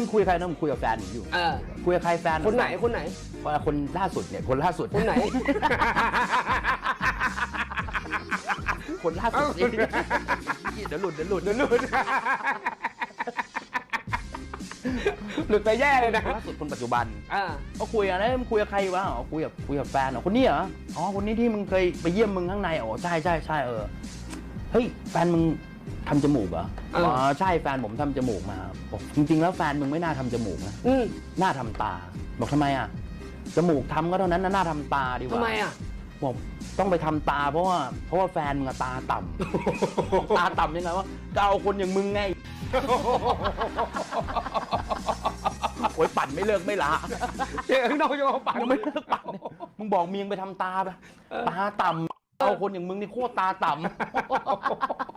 มึงคุยกับใครนะมึงคุยกับแฟนผมอยู่ เออ คุยกับใครแฟนคนไหนคนไหน คนล่าสุดเนี่ยคนล่าสุดคนไหน คนล่าสุดนี่เดี๋ยวหลุดเดี๋ยวหลุดเดี๋ยวหลุดหลุดไปแย่เลยนะคนล่าสุดคนปัจจุบันอ่าก็คุยกันแล้วมึงคุยกับใครวะอ๋อคุยกับคุยกับแฟนเหรอคนนี้เหรออ๋อคนนี้ที่มึงเคยไปเยี่ยมมึงข้างในอ๋อใช่ใช่ใช่เออเฮ้ยแฟนมึง ทำจมูกเหรอเอออ๋ อ๋อใช่แฟนผมทำจมูกมาบอกจริง ๆ แล้วแฟนมึงไม่น่าทำจมูกนะอืมน่าทำตา บอกทำไมอะจมูกทำก็เท่านั้นนะน่าทำตาดีกว่าทำไมอะ บอกต้องไปทำตาเพราะว่าเพราะว่าแฟนมึงอะตาต่ำ ตาต่ำยังไงวะก็เอาคนอย่างมึงไง โอ้ยปั่นไม่เลิกไม่ละเจอข้างนอกจะมาปั่นยังไม่เลิกปั่นเนี่ยมึงบอกเมียงไปทำตาไปตาต่ำเอาคนอย่างมึงนี่โคตรตาต่ำ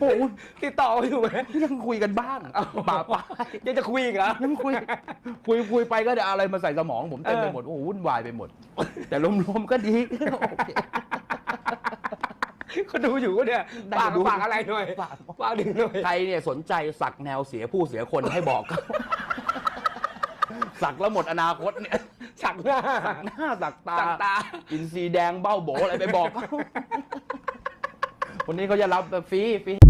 โอ้ยติดต่อมาอยู่ไหมยังคุยกันบ้างป่าป้ายยังจะคุยอีกเหรอ ยังคุย คุยคุยไปก็จะเอาอะไรมาใส่สมองผมเต็มไปหมด โอ้โหวุ่นวายไปหมด แต่รวมๆก็ดีโอเคเขาดูอยู่ก็เนี่ยได้ฝากดูฝากอะไรหน่อยฝากฝากดึงหน่อยใครเนี่ยสนใจสักแนวเสียผู้เสียคนให้บอก สักแล้วหมดอนาคตเนี่ยฉักหน้าสักหน้าสักตาสักตา อินซีแดงเบ้าโบอะไรไปบอกเขา คนนี้เขาจะรับแบบฟรีฟรี